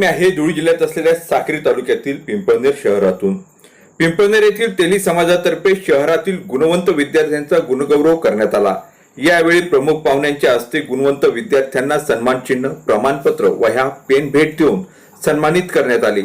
बातमी आहे धुळे जिल्ह्यात असलेल्या साक्री तालुक्यातील पिंपळनेर शहरातून. पिंपळनेर येथील तेली समाजातर्फे शहरातील गुणवंत विद्यार्थ्यांचा गुणगौरव करण्यात आला. यावेळी प्रमुख पाहुण्यांच्या हस्ते गुणवंत विद्यार्थ्यांना सन्मान चिन्ह प्रमाणपत्र वह्या पेन भेट देऊन सन्मानित करण्यात आली.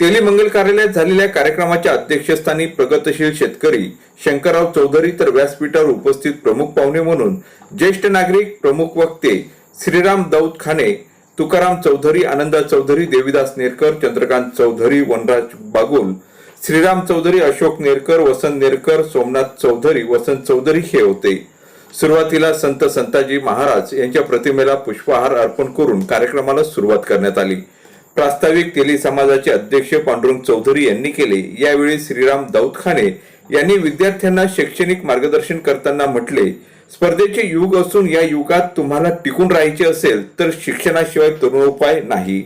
तेली मंगल कार्यालयात झालेल्या कार्यक्रमाच्या अध्यक्षस्थानी प्रगतशील शेतकरी शंकरराव चौधरी तर व्यासपीठावर उपस्थित प्रमुख पाहुणे म्हणून ज्येष्ठ नागरिक प्रमुख वक्ते श्रीराम दौत खाने तुकाराम चौधरी आनंदा चौधरी देविदास नेरकर चंद्रकांत चौधरी वनराज बागुल श्रीराम चौधरी अशोक नेरकर वसंत नेरकर सोमनाथ चौधरी वसंत चौधरी हे होते. सुरुवातीला संत संताजी महाराज यांच्या प्रतिमेला पुष्पहार अर्पण करून कार्यक्रमाला सुरुवात करण्यात आली. प्रास्ताविक तेली समाजाचे अध्यक्ष पांडुरंग चौधरी यांनी केले. यावेळी श्रीराम दाऊदखाने यांनी विद्यार्थ्यांना शैक्षणिक मार्गदर्शन करताना म्हटले स्पर्धेचे युग असून या युगात तुम्हाला टिकून राहायचे असेल तर शिक्षणाशिवाय तरुणोपाय नाही.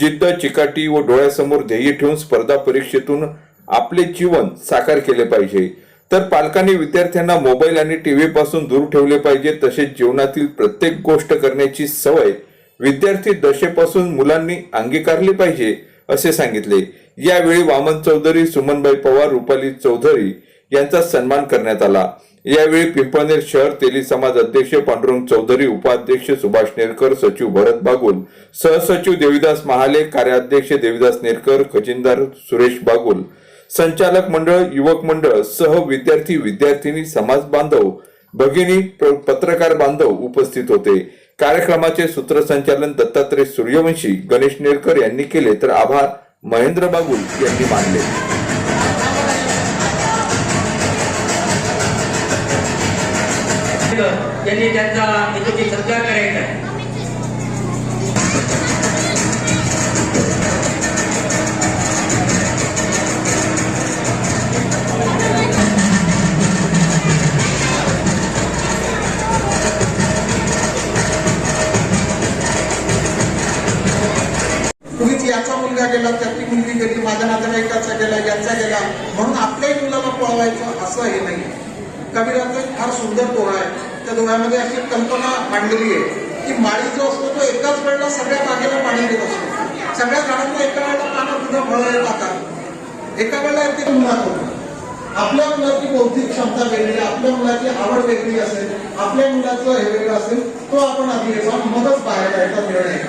जिद्द चिकाटी व डोळ्यासमोर ध्येय ठेवून स्पर्धा परीक्षेतून आपले जीवन साकार केले पाहिजे. तर पालकांनी विद्यार्थ्यांना मोबाईल आणि टीव्ही पासून दूर ठेवले पाहिजे. तसेच जीवनातील प्रत्येक गोष्ट करण्याची सवय विद्यार्थी दशेपासून मुलांनी अंगीकारली पाहिजे असे सांगितले. यावेळी वामन चौधरी सुमनबाई पवार रुपाली चौधरी यांचा सन्मान करण्यात आला. यावेळी पिंपळनेर शहर तेली समाज अध्यक्ष पांडुरंग चौधरी उपाध्यक्ष सुभाष नेरकर सचिव भरत बागुल सहसचिव देविदास महाले कार्याध्यक्ष देविदास नेरकर खजिनदार सुरेश बागुल संचालक मंडळ युवक मंडळ सह विद्यार्थी विद्यार्थिनी समाज बांधव भगिनी पत्रकार बांधव उपस्थित होते. कार्यक्रमाचे सूत्रसंचालन दत्तात्रय सूर्यवंशी गणेश नेरकर यांनी केले. तर आभार महेंद्र बागुल यांनी मानले. यांनी त्यांचा इथे सत्कार करायचा आहे. तुम्हीच याचा मुलगा गेला त्याची मुलगी गेली माझ्या नातेवाईकाचा गेला याचा गेला म्हणून आपल्याही मुलाला पळवायचं असं हे नाही कबीराचं एक फार सुंदर दोहा आहे. त्या दोह्यामध्ये अशी कल्पना मांडलेली आहे की माळी जो असतो तो एकाच वेळेला सगळ्या बागेला पाणी देत असतो. सगळ्या झाडांना एका वेळेला पानं तुझं फळं येतात एका वेळेला ते मुलात होतं. आपल्या मुलाची बौद्धिक क्षमता वेगळी आपल्या मुलाची आवड वेगळी असेल आपल्या मुलाचं हे वेगळं असेल तो आपण आधी यायचा मगच बाहेर जायचा निर्णय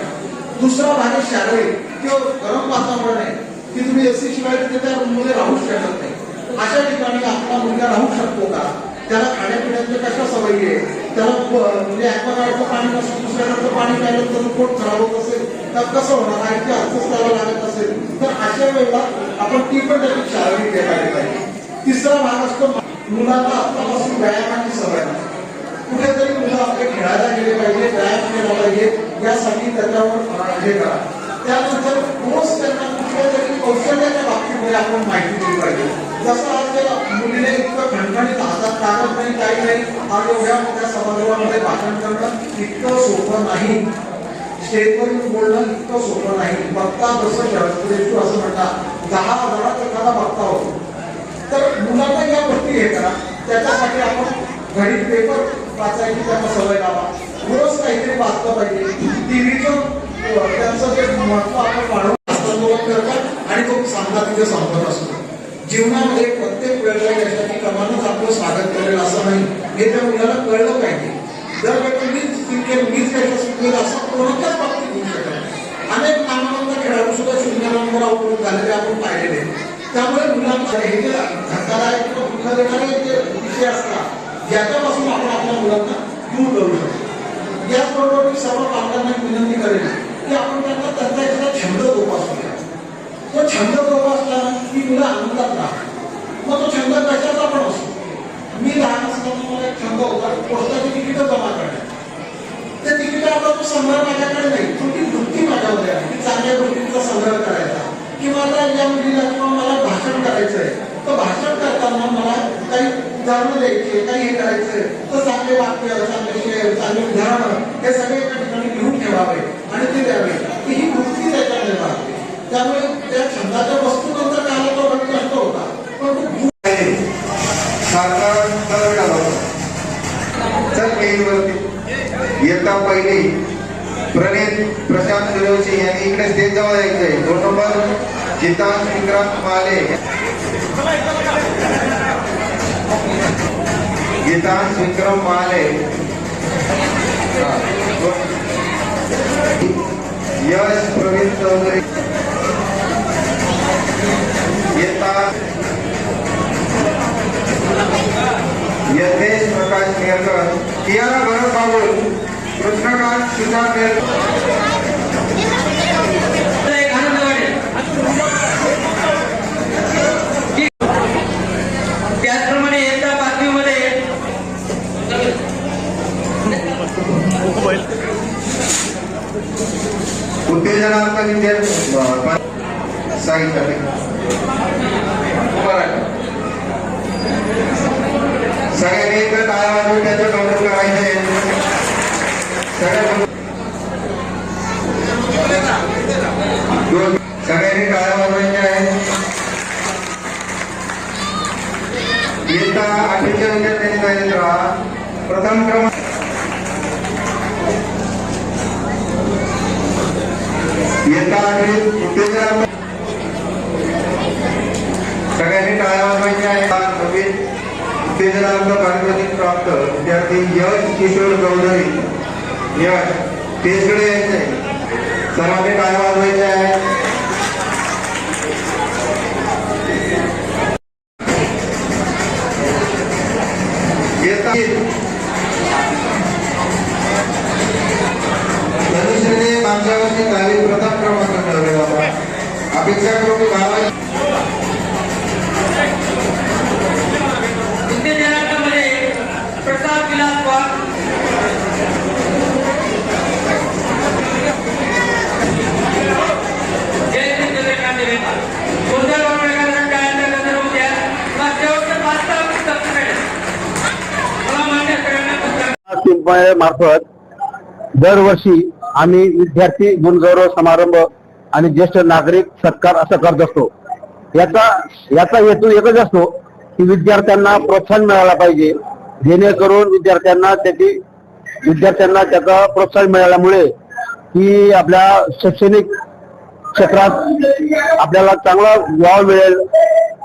दुसरा भाग आहे शारीरिक किंवा गरम वातावरण आहे. की तुम्ही एसी शिवाय तिथे त्या रूममध्ये राहू शकत नाही. अशा ठिकाणी आपला मुलगा राहू शकतो का? त्याला खाण्यापिण्याचं कशा सवयी आहे? त्याला म्हणजे ऍक्वागार्डचं पाणी नसेल दुसऱ्याकडचं पाणी प्यायलं तर पोट खराब होत असेल तर कसं होणार? आणखी अर्थच त्याला लागत असेल. तर अशा वेळेला आपण ती पण त्याची शारीरिक हे पाहिजे. तिसरा भाग असतो मुलांना आत्तापासून व्यायामाची सवय. कुठेतरी मुलं आपले खेळायला गेले पाहिजे व्यायाम केला पाहिजे यासाठी त्याच्यावर हे करा. त्यानंतर रोज त्यांना कुठल्या तरी कौशल्याच्या बाबतीमध्ये आपण माहिती दिली पाहिजे. जसं आज मुलीने इतकं खणखणीत हातात कागद नाही काही नाही आज एवढ्या मोठ्या सभागृहामध्ये भाषण करणं इतकं सोपं नाही स्टेजवरून बोलणं इतकं सोपं नाही बघता जसं शरद असं म्हणतात दहा हजारात एखादा बघता होतो तर मुलांना या गोष्टी हे करा त्याच्यासाठी आपण घरी पेपर वाचायची त्यांना सवय लावा. रोज काहीतरी वाचलं पाहिजे. टीव्हीचं त्यांचं जे महत्त्व आपण वाढवून हस्तांदोलन करतात आणि तो सामना तिथे संपत असतो जीवनामध्ये प्रत्येक वेळेला यशाची कमानच आपलं स्वागत करेल असं नाही. हे त्या मुलाला कळलं पाहिजे. जर वेळेला मीच जिंकेल मीच यशस्वी होईल असं कोणत्याच बाबतीत होऊ शकत नाही. अनेक नामांतर खेळाडू सुद्धा शून्य नंबर आउट झालेले आपण पाहिलेले त्यामुळे मुलांना हे जे धक्कादायक किंवा दुःख देणारे जे विषय असतात याच्यापासून आपण आपल्या मुलांना दूर करू शकतो. याचबरोबर मी सर्व पालकांना विनंती करेन की आपण त्यांना त्यांचा एखादा छंद जोपासूया तो छंद जोपासला की मुलं आनंदात राहतात मग तो छंद कशाचा पण असतो मी लहान असताना मला एक छंद होता पोस्टाची तिकीटं जमा करणे त्या तिकीट आता तो संग्रह माझ्याकडे नाही. तुमची वृत्ती माझ्यामध्ये आहे. की चांगल्या गोष्टींचा संग्रह करायचा. किंवा आता या मुलीला किंवा मला भाषण करायचं आहे तर भाषण करताना मला काही उदाहरणं द्यायची काही हे करायचंय. तर चांगले वाक्य चांगले शेर चांगले उदाहरणं हे सगळे तर पहिली प्रणित प्रशांत सूर्यवंशी यांनी इकडे स्टेज जवळ यायचंय दोन नंबर जितान विक्रांत माले। गीतांश विक्रम माले। यश प्रवीण चौधरी। येतात यथेश प्रकाश नेरकर कियारा भरत बाबुल कृष्णकांत सुजात त्याचप्रमाणे यंदा बातमीमध्ये उत्तेजनार्थ विद्यार्थी सांगितलं सगळ्यांनी एकत्र टाळ्या वाजवून त्याचं कौतुक करायचं आहे सगळ्यांनी टाळ्या वाजवायच्या आहेत. इयत्ता आठवीच्या विद्यार्थ्यांनी तयारीत राहा. प्रथम क्रमांक इयत्ता आठवीत उत्तेजनार्थ सगळ्यांनी टाळ्या वाजवायच्या आहेत. नवीन उत्तेजनार्थ पारितोषिक प्राप्त. विद्यार्थी यश किशोर चौधरी यश तेजकडे यायचंय सर्वांनी काय वाजवायचे आहे? येतात धनुश्रीने दहावी प्रथम क्रमांक मिळवलेला होता अपेक्षा की प्रसाद विलास मार्फत दरवर्षी आम्ही विद्यार्थी गुणगौरव समारंभ आणि ज्येष्ठ नागरिक सत्कार असं करत असतो. याचा याचा हेतू एकच असतो की विद्यार्थ्यांना प्रोत्साहन मिळाला पाहिजे. जेणेकरून विद्यार्थ्यांना त्याची विद्यार्थ्यांना त्याचा प्रोत्साहन मिळाल्यामुळे की आपल्या शैक्षणिक क्षेत्रात आपल्याला चांगला वाव मिळेल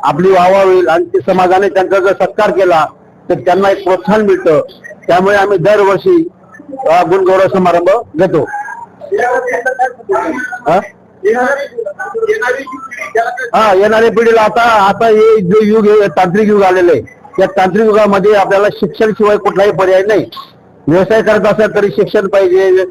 आपली वावा होईल आणि ते समाजाने त्यांचा जर सत्कार केला तर त्यांना एक प्रोत्साहन मिळतं. त्यामुळे आम्ही दरवर्षी गुणगौरव समारंभ घेतो. हा? येणाऱ्या पिढीला आता आता हे जे युग तांत्रिक युग आलेलं आहे. या तांत्रिक युगामध्ये आपल्याला शिक्षण शिवाय कुठलाही पर्याय नाही. व्यवसाय करत असेल तरी शिक्षण पाहिजे.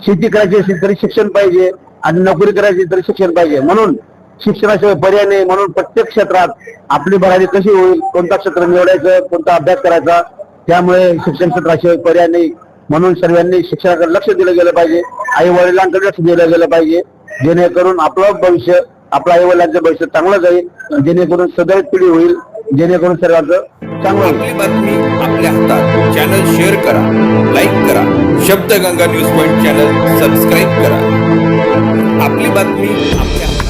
शेती करायची असेल तरी शिक्षण पाहिजे. आणि नोकरी करायची तरी शिक्षण पाहिजे. म्हणून शिक्षणाशिवाय पर्याय नाही. म्हणून प्रत्येक क्षेत्रात आपली भरारी कशी होईल कोणता क्षेत्र निवडायचं कोणता अभ्यास करायचा त्यामुळे शिक्षण क्षेत्राशिवाय पर्याय नाही. म्हणून सर्वांनी शिक्षणाकडे लक्ष दिलं गेलं पाहिजे. आई वडिलांकडे लक्ष दिलं गेलं पाहिजे. जेणेकरून आपलं भविष्य आपल्या आई वडिलांचं भविष्य चांगलं जाईल. जेणेकरून सदैव पिढी होईल. जेणेकरून सर्वांचं चांगलं होईल. बातमी आपल्या हातात. चॅनल शेअर करा लाईक करा. Shabdganga news point channel subscribe करा. आपली बातमी आपल्या